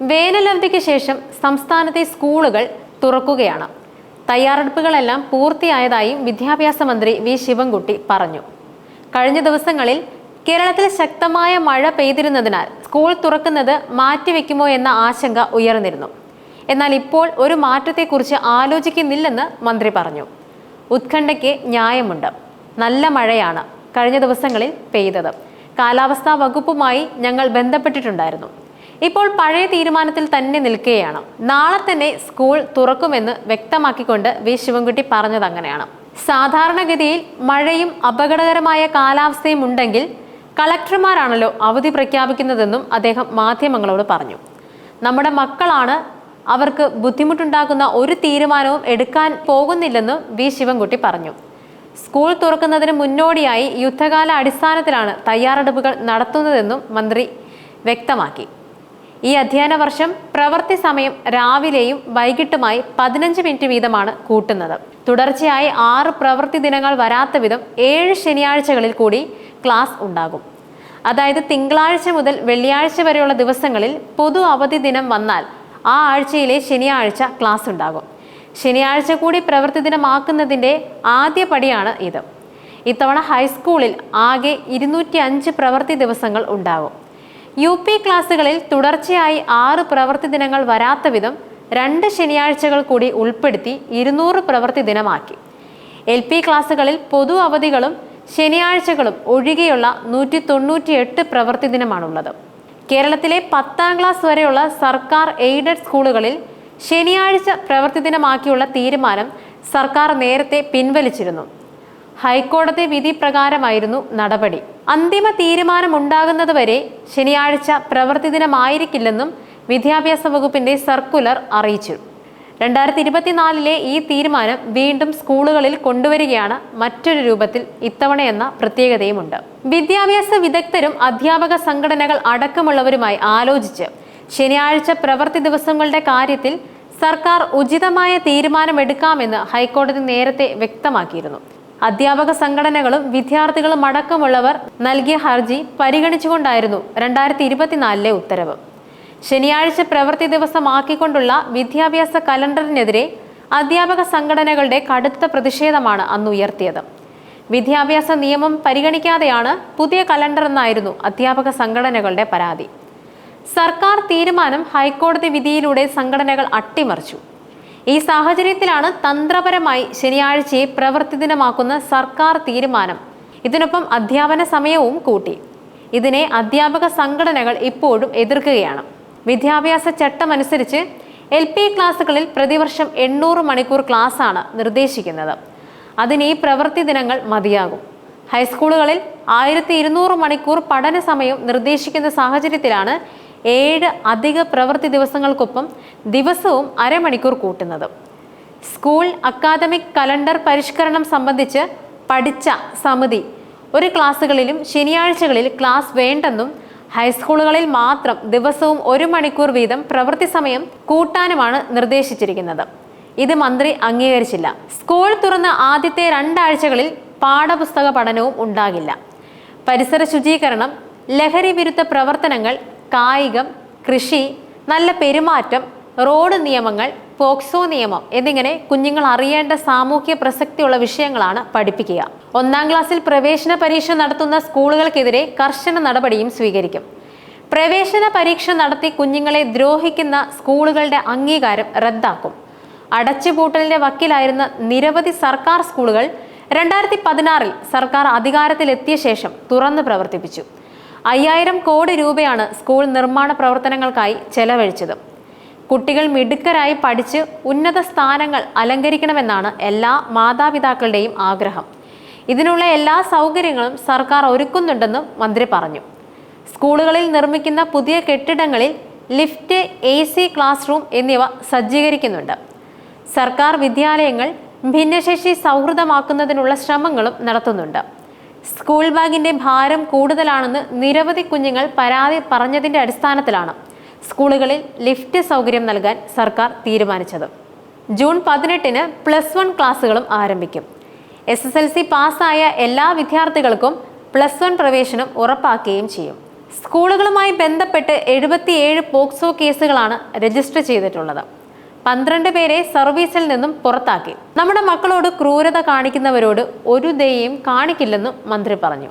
വേനലവധിക്ക് ശേഷം സംസ്ഥാനത്തെ സ്കൂളുകൾ തുറക്കുകയാണ്. തയ്യാറെടുപ്പുകളെല്ലാം പൂർത്തിയായതായും വിദ്യാഭ്യാസ മന്ത്രി വി. ശിവൻകുട്ടി പറഞ്ഞു. കഴിഞ്ഞ ദിവസങ്ങളിൽ കേരളത്തിൽ ശക്തമായ മഴ പെയ്തിരുന്നതിനാൽ സ്കൂൾ തുറക്കുന്നത് മാറ്റിവെക്കുമോ എന്ന ആശങ്ക ഉയർന്നിരുന്നു. എന്നാൽ ഇപ്പോൾ ഒരു മാറ്റത്തെക്കുറിച്ച് ആലോചിക്കുന്നില്ലെന്ന് മന്ത്രി പറഞ്ഞു. ഉത്കണ്ഠയ്ക്ക് ന്യായമുണ്ട്. നല്ല മഴയാണ് കഴിഞ്ഞ ദിവസങ്ങളിൽ പെയ്തത്. കാലാവസ്ഥാ വകുപ്പുമായി ഞങ്ങൾ ബന്ധപ്പെട്ടിട്ടുണ്ടായിരുന്നു. ഇപ്പോൾ പഴയ തീരുമാനത്തിൽ തന്നെ നിൽക്കുകയാണ്. നാളെ തന്നെ സ്കൂൾ തുറക്കുമെന്ന് വ്യക്തമാക്കിക്കൊണ്ട് വി. ശിവൻകുട്ടി പറഞ്ഞത് അങ്ങനെയാണ്. സാധാരണഗതിയിൽ മഴയും അപകടകരമായ കാലാവസ്ഥയും ഉണ്ടെങ്കിൽ കളക്ടർമാരാണല്ലോ അവധി പ്രഖ്യാപിക്കുന്നതെന്നും അദ്ദേഹം മാധ്യമങ്ങളോട് പറഞ്ഞു. നമ്മുടെ മക്കളാണ് അവർക്ക് ബുദ്ധിമുട്ടുണ്ടാക്കുന്ന ഒരു തീരുമാനവും എടുക്കാൻ പോകുന്നില്ലെന്നും വി. ശിവൻകുട്ടി പറഞ്ഞു. സ്കൂൾ തുറക്കുന്നതിന് മുന്നോടിയായി യുദ്ധകാല അടിസ്ഥാനത്തിലാണ് തയ്യാറെടുപ്പുകൾ നടത്തുന്നതെന്നും മന്ത്രി വ്യക്തമാക്കി. ഈ അധ്യയന വർഷം പ്രവൃത്തി സമയം രാവിലെയും വൈകിട്ടുമായി പതിനഞ്ച് മിനിറ്റ് വീതമാണ് കൂട്ടുന്നത്. തുടർച്ചയായി ആറ് പ്രവൃത്തി ദിനങ്ങൾ വരാത്ത വിധം ഏഴ് ശനിയാഴ്ചകളിൽ കൂടി ക്ലാസ് ഉണ്ടാകും. അതായത് തിങ്കളാഴ്ച മുതൽ വെള്ളിയാഴ്ച വരെയുള്ള ദിവസങ്ങളിൽ പൊതു അവധി ദിനം വന്നാൽ ആ ആഴ്ചയിലെ ശനിയാഴ്ച ക്ലാസ് ഉണ്ടാകും. ശനിയാഴ്ച കൂടി പ്രവൃത്തി ദിനമാക്കുന്നതിന്റെ ആദ്യ പടിയാണ് ഇത്. ഇത്തവണ ഹൈസ്കൂളിൽ ആകെ ഇരുന്നൂറ്റി അഞ്ച് പ്രവൃത്തി ദിവസങ്ങൾ ഉണ്ടാകും. യു പി ക്ലാസ്സുകളിൽ തുടർച്ചയായി ആറ് പ്രവൃത്തി ദിനങ്ങൾ വരാത്ത വിധം രണ്ട് ശനിയാഴ്ചകൾ കൂടി ഉൾപ്പെടുത്തി ഇരുന്നൂറ് പ്രവൃത്തി ദിനമാക്കി. എൽ പി ക്ലാസ്സുകളിൽ പൊതു അവധികളും ശനിയാഴ്ചകളും ഒഴികെയുള്ള നൂറ്റി തൊണ്ണൂറ്റി എട്ട് പ്രവൃത്തി ദിനമാണുള്ളത്. കേരളത്തിലെ പത്താം ക്ലാസ് വരെയുള്ള സർക്കാർ എയ്ഡഡ് സ്കൂളുകളിൽ ശനിയാഴ്ച പ്രവൃത്തി ദിനമാക്കിയുള്ള തീരുമാനം സർക്കാർ നേരത്തെ പിൻവലിച്ചിരുന്നു. ഹൈക്കോടതി വിധി പ്രകാരമായിരുന്നു നടപടി. അന്തിമ തീരുമാനമുണ്ടാകുന്നതുവരെ ശനിയാഴ്ച പ്രവൃത്തി ദിനമായിരിക്കില്ലെന്നും വിദ്യാഭ്യാസ വകുപ്പിന്റെ സർക്കുലർ അറിയിച്ചു. രണ്ടായിരത്തി ഇരുപത്തിനാലിലെ ഈ തീരുമാനം വീണ്ടും സ്കൂളുകളിൽ കൊണ്ടുവരികയാണ് മറ്റൊരു രൂപത്തിൽ ഇത്തവണയെന്ന പ്രത്യേകതയുമുണ്ട്. വിദ്യാഭ്യാസ വിദഗ്ധരും അധ്യാപക സംഘടനകൾ അടക്കമുള്ളവരുമായി ആലോചിച്ച് ശനിയാഴ്ച പ്രവൃത്തി ദിവസങ്ങളുടെ കാര്യത്തിൽ സർക്കാർ ഉചിതമായ തീരുമാനമെടുക്കാമെന്ന് ഹൈക്കോടതി നേരത്തെ വ്യക്തമാക്കിയിരുന്നു. അധ്യാപക സംഘടനകളും വിദ്യാർത്ഥികളും അടക്കമുള്ളവർ നൽകിയ ഹർജി പരിഗണിച്ചുകൊണ്ടായിരുന്നു രണ്ടായിരത്തി ഇരുപത്തിനാലിലെ ഉത്തരവ്. ശനിയാഴ്ച പ്രവൃത്തി ദിവസമാക്കിക്കൊണ്ടുള്ള വിദ്യാഭ്യാസ കലണ്ടറിനെതിരെ അധ്യാപക സംഘടനകളുടെ കടുത്ത പ്രതിഷേധമാണ് അന്ന് ഉയർത്തിയത്. വിദ്യാഭ്യാസ നിയമം പരിഗണിക്കാതെയാണ് പുതിയ കലണ്ടർ എന്നായിരുന്നു അധ്യാപക സംഘടനകളുടെ പരാതി. സർക്കാർ തീരുമാനം ഹൈക്കോടതി വിധിയിലൂടെ സംഘടനകൾ അട്ടിമറിച്ചു. ഈ സാഹചര്യത്തിലാണ് തന്ത്രപരമായി ശനിയാഴ്ചയെ പ്രവൃത്തി ദിനമാക്കുന്ന സർക്കാർ തീരുമാനം. ഇതിനൊപ്പം അധ്യാപന സമയവും കൂട്ടി. ഇതിനെ അധ്യാപക സംഘടനകൾ ഇപ്പോഴും എതിർക്കുകയാണ്. വിദ്യാഭ്യാസ ചട്ടമനുസരിച്ച് എൽ പി ക്ലാസ്സുകളിൽ പ്രതിവർഷം എണ്ണൂറ് മണിക്കൂർ ക്ലാസ്സാണ് നിർദ്ദേശിക്കുന്നത്. അതിന് ഈ പ്രവൃത്തി ദിനങ്ങൾ മതിയാകും. ഹൈസ്കൂളുകളിൽ ആയിരത്തി ഇരുന്നൂറ് മണിക്കൂർ പഠന സമയം നിർദ്ദേശിക്കുന്ന സാഹചര്യത്തിലാണ് ഏഴ് അധിക പ്രവൃത്തി ദിവസങ്ങൾക്കൊപ്പം ദിവസവും അരമണിക്കൂർ കൂട്ടുന്നത്. സ്കൂൾ അക്കാദമിക് കലണ്ടർ പരിഷ്കരണം സംബന്ധിച്ച് പഠിച്ച സമിതി ഒരു ക്ലാസ്സുകളിലും ശനിയാഴ്ചകളിൽ ക്ലാസ് വേണ്ടെന്നും ഹൈസ്കൂളുകളിൽ മാത്രം ദിവസവും ഒരു മണിക്കൂർ വീതം പ്രവൃത്തി സമയം കൂട്ടാനുമാണ് നിർദ്ദേശിച്ചിരിക്കുന്നത്. ഇത് മന്ത്രി അംഗീകരിച്ചില്ല. സ്കൂൾ തുറന്ന ആദ്യത്തെ രണ്ടാഴ്ചകളിൽ പാഠപുസ്തക പഠനവും ഉണ്ടാകില്ല. പരിസര ശുചീകരണം ലഹരി വിരുദ്ധ പ്രവർത്തനങ്ങൾ കായികം കൃഷി നല്ല പെരുമാറ്റം റോഡ് നിയമങ്ങൾ പോക്സോ നിയമം എന്നിങ്ങനെ കുഞ്ഞുങ്ങൾ അറിയേണ്ട സാമൂഹ്യ പ്രസക്തിയുള്ള വിഷയങ്ങളാണ് പഠിപ്പിക്കുക. ഒന്നാം ക്ലാസ്സിൽ പ്രവേശന പരീക്ഷ നടത്തുന്ന സ്കൂളുകൾക്കെതിരെ കർശന നടപടിയും സ്വീകരിക്കും. പ്രവേശന പരീക്ഷ നടത്തി കുഞ്ഞുങ്ങളെ ദ്രോഹിക്കുന്ന സ്കൂളുകളുടെ അംഗീകാരം റദ്ദാക്കും. അടച്ചുപൂട്ടലിന്റെ വക്കിലായിരുന്ന നിരവധി സർക്കാർ സ്കൂളുകൾ രണ്ടായിരത്തി പതിനാറിൽ സർക്കാർ അധികാരത്തിലെത്തിയ ശേഷം തുറന്നു പ്രവർത്തിപ്പിച്ചു. അയ്യായിരം കോടി രൂപയാണ് സ്കൂൾ നിർമ്മാണ പ്രവർത്തനങ്ങൾക്കായി ചെലവഴിച്ചത്. കുട്ടികൾ മിടുക്കരായി പഠിച്ച് ഉന്നത സ്ഥാനങ്ങൾ അലങ്കരിക്കണമെന്നാണ് എല്ലാ മാതാപിതാക്കളുടെയും ആഗ്രഹം. ഇതിനുള്ള എല്ലാ സൗകര്യങ്ങളും സർക്കാർ ഒരുക്കുന്നുണ്ടെന്നും മന്ത്രി പറഞ്ഞു. സ്കൂളുകളിൽ നിർമ്മിക്കുന്ന പുതിയ കെട്ടിടങ്ങളിൽ lift A C class room എന്നിവ സജ്ജീകരിക്കുന്നുണ്ട്. സർക്കാർ വിദ്യാലയങ്ങൾ ഭിന്നശേഷി സൗഹൃദമാക്കുന്നതിനുള്ള ശ്രമങ്ങളും നടത്തുന്നുണ്ട്. സ്കൂൾ ബാഗിന്റെ ഭാരം കൂടുതലാണെന്ന് നിരവധി കുഞ്ഞുങ്ങൾ പരാതി പറഞ്ഞതിന്റെ അടിസ്ഥാനത്തിലാണ് സ്കൂളുകളിൽ ലിഫ്റ്റ് സൗകര്യം നൽകാൻ സർക്കാർ തീരുമാനിച്ചത്. ജൂൺ പതിനെട്ടിന് പ്ലസ് വൺ ക്ലാസ്സുകളും ആരംഭിക്കും. എസ് എസ് എൽ സി പാസ്സായ എല്ലാ വിദ്യാർത്ഥികൾക്കും പ്ലസ് വൺ പ്രവേശനം ഉറപ്പാക്കുകയും ചെയ്യും. സ്കൂളുകളുമായി ബന്ധപ്പെട്ട് എഴുപത്തിയേഴ് പോക്സോ കേസുകളാണ് രജിസ്റ്റർ ചെയ്തിട്ടുള്ളത്. പന്ത്രണ്ട് പേരെ സർവീസിൽ നിന്നും പുറത്താക്കി. നമ്മുടെ മക്കളോട് ക്രൂരത കാണിക്കുന്നവരോട് ഒരു ദയയും കാണിക്കില്ലെന്നും മന്ത്രി പറഞ്ഞു.